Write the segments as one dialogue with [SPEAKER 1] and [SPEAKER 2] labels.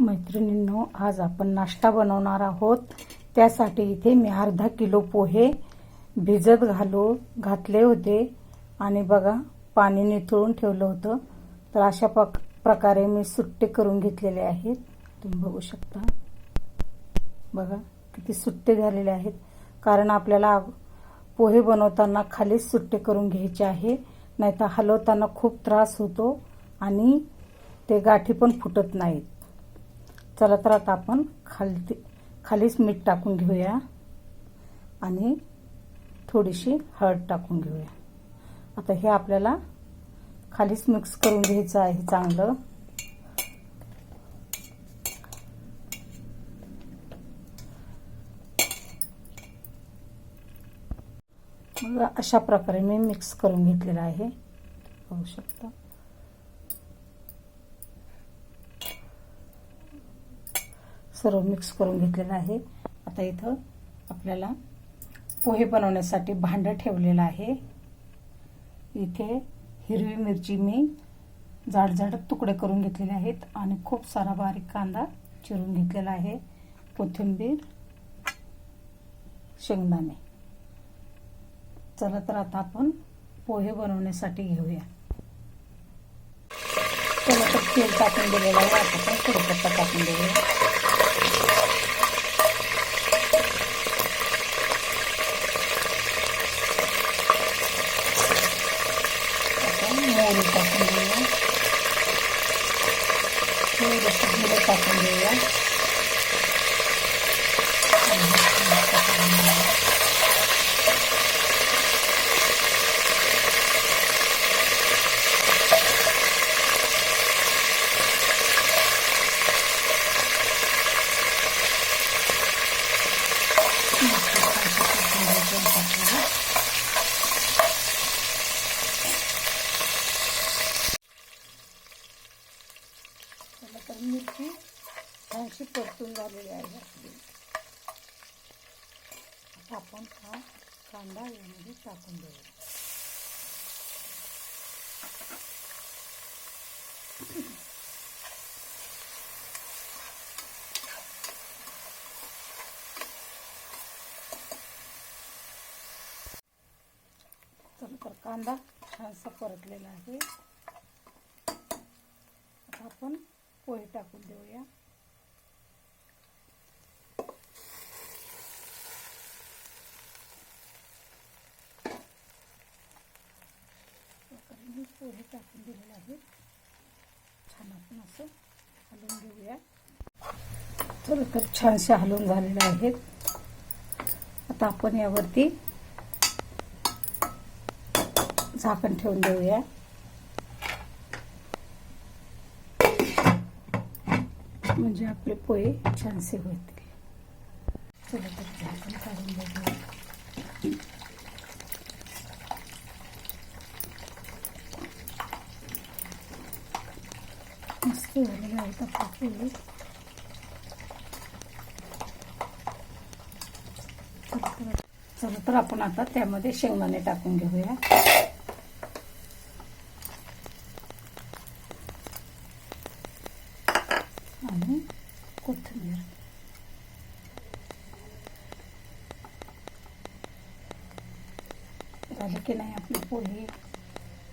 [SPEAKER 1] मैत्रिणींनो आज आपण नाश्ता बनवणार आहोत. त्यासाठी इथे मी अर्धा किलो पोहे भिजत घालू घातले होते. आणि बघा पाणी निथळून ठेवलं होतं. तर अशा पक प्रकारे मी सुट्टे करून घेतलेले आहेत. तुम्ही बघू शकता. बघा किती सुट्टे झालेले आहेत. कारण आपल्याला पोहे बनवताना खालीच सुट्टे करून घ्यायचे आहे. नाहीतर हलवताना खूप त्रास होतो आणि ते गाठी पण फुटत नाहीत. चला तर आता आपण खाली खालीच मीठ टाकून घेऊया. आणि थोडीशी हळद टाकून घेऊया. आता हे आपल्याला खालीच मिक्स करून घ्यायचं आहे चांगलं. मग अशा प्रकारे मी मिक्स करून घेतलेलं आहे. पाहू शकता. सर्व मिक्स करून घेतलेलं आहे. आता इथं आपल्याला पोहे बनवण्यासाठी भांडं ठेवलेलं आहे. इथे हिरवी मिरची मी जाड जाड तुकडे करून घेतलेले आहेत आणि खूप सारा बारीक कांदा चिरून घेतलेला आहे. कोथिंबीर शेंगदाणे. चला तर आता आपण पोहे बनवण्यासाठी घेऊया. चला तर तेल टाकून दिलेलं आहे. आता पण कढीपत्ता टाकून देऊया. आपण मोहरी टाकून देऊया थोडंसं जिरं टाकून देऊया त्याला तर मिरची छानशी परतून झालेली आहे आपली. आता आपण हा कांदा यामध्ये टाकून देऊया. चला तर कांदा छानसा परतलेला आहे. आपण पोहे टाकून देऊया. मी पोहे टाकून दिलेले आहेत छान आपण असं हलवून घेऊया. चला तर छानसे हलवून झालेले आहेत. आता आपण यावरती झाकण ठेवून देऊया. म्हणजे आपले पोहे छानसे होतील चला तर झाकण काढून बघूया. मस्त झालेले आहेत आपले पोहे. चला तर आपण आता त्यामध्ये शेंगदाणे टाकून घेऊया आणि कोथिंबीर झाले की नाही आपली पोहे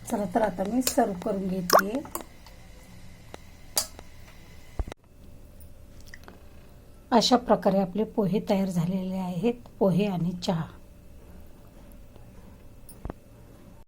[SPEAKER 1] चला तर आता मी सर्व करून घेते अशा प्रकारे आपले पोहे तयार झालेले आहेत पोहे आणि चहा